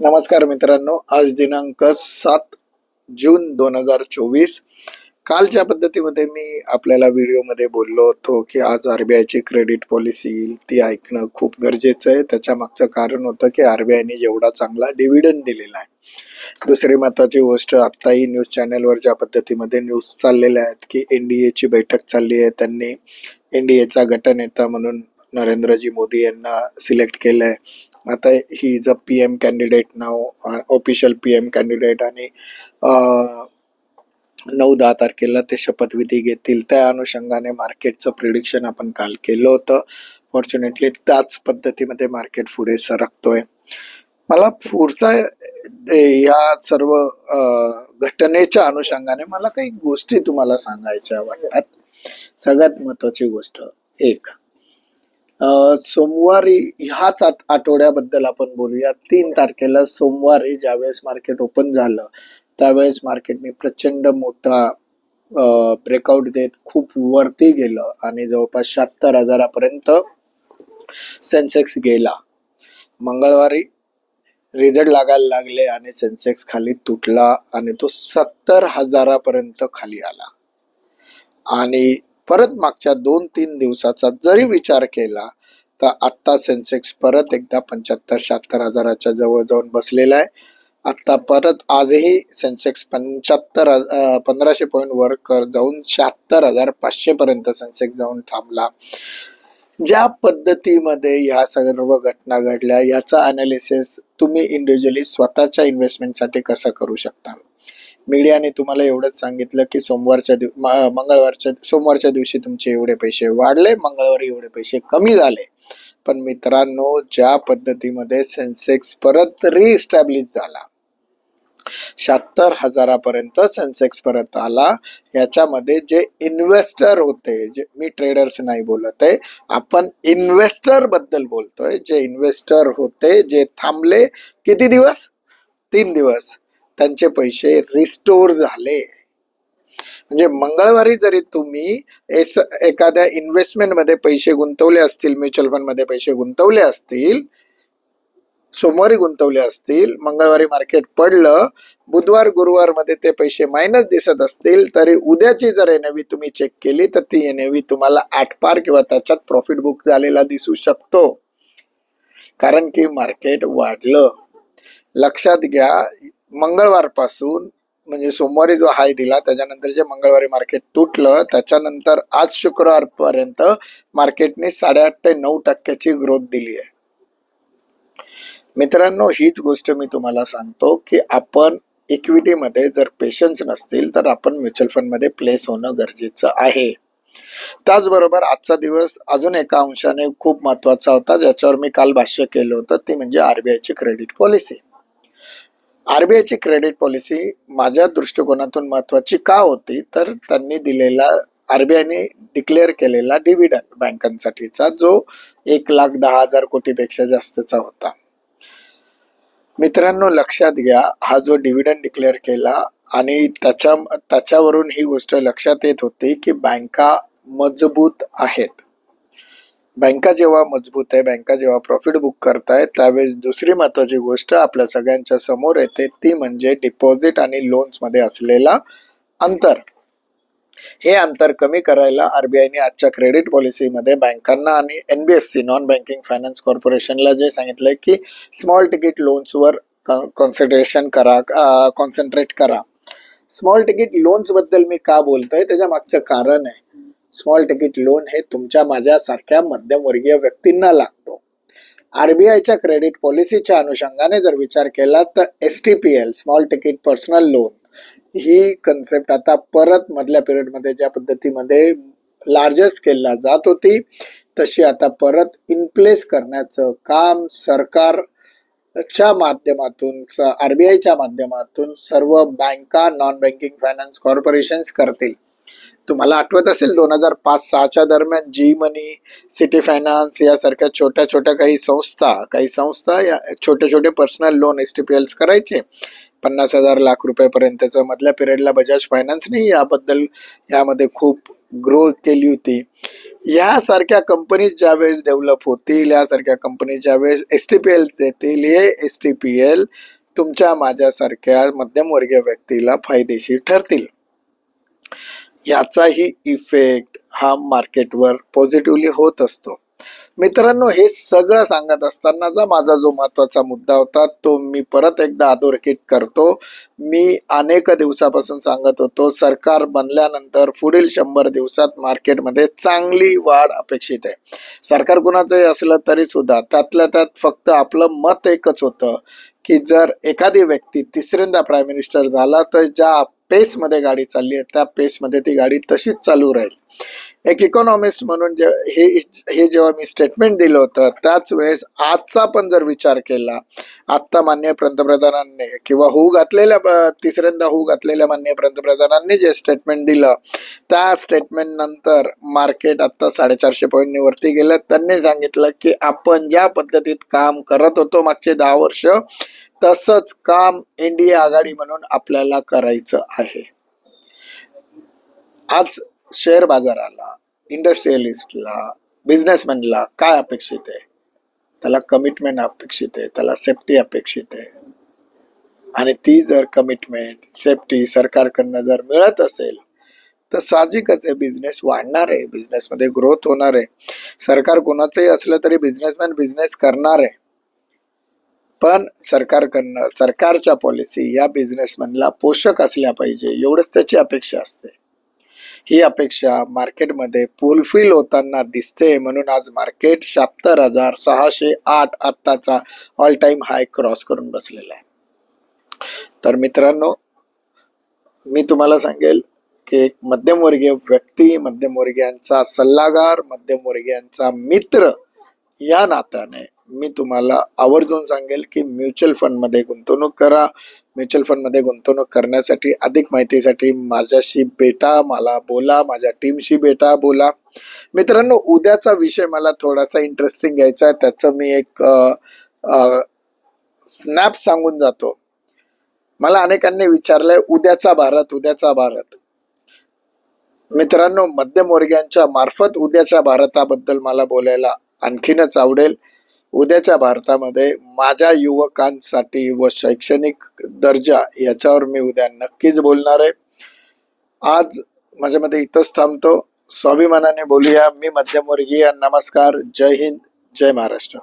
नमस्कार मित्रांनो आज दिनांक सात जून दोन हजार चोवीस. कालच्या पद्धतीमध्ये मी आपल्याला व्हिडिओमध्ये बोललो होतो की आज आर बी आयची क्रेडिट पॉलिसी येईल ती ऐकणं खूप गरजेचं आहे. त्याच्या मागचं कारण होतं की आर बी आयने एवढा चांगला डिव्हिडंड दिलेला आहे. दुसरी महत्वाची गोष्ट आत्ताही न्यूज चॅनलवर ज्या पद्धतीमध्ये न्यूज चाललेल्या आहेत की एन डी एची बैठक चालली आहे त्यांनी एन डी एचा गटनेता म्हणून नरेंद्रजी मोदी यांना सिलेक्ट केलं आहे आता he is a P M candidate now official P M candidate आणि uh, नऊ दहा तारखेला ते शपथविधी घेतील. त्या अनुषंगाने मार्केटचं प्रिडिक्शन आपण काल केलं होतं. फॉर्च्युनेटली त्याच पद्धतीमध्ये मार्केट पुढे सरकतोय. मला पुढचा या सर्व घटनेच्या अनुषंगाने मला काही गोष्टी तुम्हाला सांगायच्या वाटतात. सगळ्यात महत्वाची गोष्ट एक. सोमवारी ह्याच आठवड्याबद्दल आपण बोलूया. तीन तारखेला सोमवारी ज्यावेळेस मार्केट ओपन झालं त्यावेळेस मार्केटने प्रचंड मोठा ब्रेकआउट देत खूप वरती गेलं आणि जवळपास शहात्तर हजारापर्यंत सेन्सेक्स गेला. मंगळवारी रिझल्ट लागायला लागले आणि सेन्सेक्स खाली तुटला आणि तो सत्तर हजारापर्यंत खाली आला. आणि परत मागच्या दोन तीन दिवसाचा जरी विचार केला तर आत्ता सेन्सेक्स परत एकदा पंच्याहत्तर शहात्तर हजाराच्या जवळ जाऊन बसलेला आहे. आत्ता परत आजही सेन्सेक्स पंच्याहत्तर पंधराशे पॉईंट वर कर जाऊन शहात्तर हजार पाचशे पर्यंत सेन्सेक्स जाऊन थांबला. ज्या पद्धतीमध्ये ह्या सर्व घटना घडल्या याचा अनालिसिस तुम्ही इंडिव्हिज्युअली स्वतःच्या इन्व्हेस्टमेंटसाठी कसं करू शकता? मीडियाने तुम्हाला एवढंच सांगितलं की सोमवारच्या दिव मंगळवारच्या सोमवारच्या दिवशी तुमचे एवढे पैसे वाढले मंगळवारी एवढे पैसे कमी झाले. पण मित्रांनो ज्या पद्धतीमध्ये सेन्सेक्स परत रिइस्टॅब्लिश झाला शहात्तर हजारापर्यंत सेन्सेक्स परत आला याच्यामध्ये जे इन्व्हेस्टर होते जे मी ट्रेडर्स नाही बोलत आहे आपण इन्व्हेस्टरबद्दल बोलतोय. जे इन्व्हेस्टर होते जे थांबले किती दिवस? तीन दिवस. त्यांचे पैसे रिस्टोर झाले. म्हणजे मंगळवारी जरी तुम्ही एस एखाद्या इन्व्हेस्टमेंटमध्ये पैसे गुंतवले असतील म्युच्युअल फंडमध्ये पैसे गुंतवले असतील सोमवारी गुंतवले असतील मंगळवारी मार्केट पडलं बुधवार गुरुवारमध्ये ते पैसे मायनस दिसत असतील तरी उद्याची जर एनएव्ही तुम्ही चेक केली तर ती एनएव्ही तुम्हाला आठ पार किंवा त्याच्यात प्रॉफिट बुक झालेला दिसू शकतो. कारण की मार्केट वाढलं. लक्षात घ्या मंगळवारपासून म्हणजे सोमवारी जो हाय दिला त्याच्यानंतर जे मंगळवारी मार्केट तुटलं त्याच्यानंतर आज शुक्रवारपर्यंत मार्केटने साडेआठ ते नऊ टक्क्याची ग्रोथ दिली आहे. मित्रांनो हीच गोष्ट मी तुम्हाला सांगतो की आपण इक्विटीमध्ये जर पेशन्स नसतील तर आपण म्युच्युअल फंडमध्ये प्लेस होणं गरजेचं आहे. त्याचबरोबर आजचा दिवस अजून एका अंशाने खूप महत्त्वाचा होता ज्याच्यावर मी काल भाष्य केलं होतं ती म्हणजे आरबीआयची क्रेडिट पॉलिसी आरबीआयची क्रेडिट पॉलिसी माझ्या दृष्टिकोनातून महत्वाची का होती? तर त्यांनी दिलेला आरबीआयने डिक्लेअर केलेला डिव्हिडंड बँकांसाठीचा जो एक लाख दहा हजार कोटीपेक्षा जास्तचा होता. मित्रांनो लक्षात घ्या हा जो डिव्हिडंड डिक्लेअर केला आणि त्याच्या त्याच्यावरून ही गोष्ट लक्षात येत होती की बँका मजबूत आहेत. बँका जेव्हा मजबूत आहे बँका जेव्हा प्रॉफिट बुक करतायत त्यावेळेस दुसरी महत्वाची गोष्ट आपल्या सगळ्यांच्या समोर येते ती म्हणजे डिपॉझिट आणि लोन्समध्ये असलेला अंतर. हे अंतर कमी करायला आरबीआयने आजच्या क्रेडिट पॉलिसीमध्ये बँकांना आणि एनबीएफसी नॉन बँकिंग फायनान्स कॉर्पोरेशनला जे सांगितलंय की स्मॉल तिकीट लोन्सवर कॉन्सन्ट्रेशन करा कॉन्सन्ट्रेट करा. स्मॉल तिकीट लोन्सबद्दल मी का बोलतोय? त्याच्या मागचं कारण आहे. स्मॉल तिकीट लोन हे तुमच्या माझ्यासारख्या मध्यमवर्गीय व्यक्तींना लागतो. आरबीआयच्या क्रेडिट पॉलिसीच्या अनुषंगाने जर विचार केला तर S T P L small ticket personal loan ही कन्सेप्ट आता परत मधल्या पिरियडमध्ये ज्या पद्धतीमध्ये लार्जेस्ट स्केलला जात होती तशी आता परत इनप्लेस करण्याचं काम सरकारच्या माध्यमातून आरबीआयच्या माध्यमातून सर्व बँका नॉन बँकिंग फायनान्स कॉर्पोरेशन्स करतील. तुम्हाला आठवत असेल दोन हजार पाच सहाच्या दरम्यान जी मनी सिटी फायनान्स यासारख्या छोट्या छोट्या काही संस्था काही संस्था या छोटे छोटे personal loan S T P Ls करायचे. पन्नास हजार लाख रुपयापर्यंतचं मधल्या पिरियडला बजाज फायनान्सने याबद्दल यामध्ये खूप ग्रो केली होती. यासारख्या कंपनीज ज्यावेळेस डेव्हलप होतील यासारख्या कंपनीज ज्यावेळेस एस टी पी एल देतील हे एस टी पी एल तुमच्या माझ्यासारख्या मध्यमवर्गीय व्यक्तीला फायदेशीर ठरतील. याचाही इफेक्ट हा मार्केटवर पॉझिटिव्हली होत असतो. मित्रांनो हे सगळं सांगत असतानाचा माझा जो महत्त्वाचा मुद्दा होता तो मी परत एकदा अधोरेखित करतो. मी अनेक दिवसापासून सांगत होतो सरकार बनल्यानंतर पुढील शंभर दिवसात मार्केटमध्ये चांगली वाढ अपेक्षित आहे. सरकार कुणाचंही असलं तरी सुद्धा त्यातल्या त्यात फक्त आपलं मत एकच होतं की जर एखादी व्यक्ती तिसऱ्यांदा प्राईम मिनिस्टर झाला तर ज्या पेसमध्ये गाडी चालली आहे त्या पेसमध्ये ती गाडी तशीच चालू राहील. एक इकॉनॉमिस्ट म्हणून जे हे हे जेव्हा मी स्टेटमेंट दिलं होतं त्याच वेळेस आजचा पण जर विचार केला आत्ता मान्य पंतप्रधानांनी किंवा होऊ घातलेल्या तिसऱ्यांदा होऊ घातलेल्या मान्य पंतप्रधानांनी जे स्टेटमेंट दिलं त्या स्टेटमेंट नंतर मार्केट आता साडेचारशे पॉईंटनी वरती गेलं. त्यांनी सांगितलं की आपण ज्या पद्धतीत काम करत होतो मागचे दहा वर्ष तसंच काम एनडीए आघाडी म्हणून आपल्याला करायचं आहे. आज शेअर बाजाराला इंडस्ट्रियलिस्टला बिझनेसमॅनला काय अपेक्षित आहे? त्याला कमिटमेंट अपेक्षित आहे त्याला सेफ्टी अपेक्षित आहे. आणि ती जर कमिटमेंट सेफ्टी सरकारकडनं जर मिळत असेल तर साहजिकच आहे बिझनेस वाढणार आहे. बिझनेसमध्ये ग्रोथ होणार आहे. सरकार कोणाचंही असलं तरी बिझनेसमॅन बिझनेस करणार आहे. पण सरकारकडनं सरकारच्या पॉलिसी या बिझनेसमॅनला पोषक असल्या पाहिजे एवढंच त्याची अपेक्षा असते. ही अपेक्षा मार्केटमध्ये फुलफिल होताना दिसते म्हणून आज मार्केट शहात्तर हजार सहाशे आठ आत्ताचा ऑल टाइम हाय क्रॉस करून बसलेला आहे. तर मित्रांनो मी तुम्हाला सांगेल की एक मध्यमवर्गीय व्यक्ती मध्यमवर्गीयांचा सल्लागार मध्यमवर्गीयांचा मित्र या नात्याने मी तुम्हाला आवर्जून सांगेल की म्युच्युअल फंडमध्ये गुंतवणूक करा. म्युच्युअल फंडमध्ये गुंतवणूक करण्यासाठी अधिक माहितीसाठी माझ्याशी भेटा मला बोला माझ्या टीमशी भेटा बोला. मित्रांनो उद्याचा विषय मला थोडासा इंटरेस्टिंग घ्यायचा आहे. त्याचं मी एक स्नॅप सांगून जातो. मला अनेकांनी विचारलंय उद्याचा भारत उद्याचा भारत. मित्रांनो मध्यमवर्गीयांच्या मार्फत उद्याच्या भारताबद्दल मला बोलायला आणखीनच आवडेल. उद्याच्या भारतामध्ये माझ्या युवकांसाठी व शैक्षणिक दर्जा याच्यावर मी उद्या नक्कीच बोलणार आहे. आज माझ्यामध्ये इथंच थांबतो. स्वाभिमानाने बोलूया. मी मध्यमवर्गीय. नमस्कार. जय हिंद. जय महाराष्ट्र.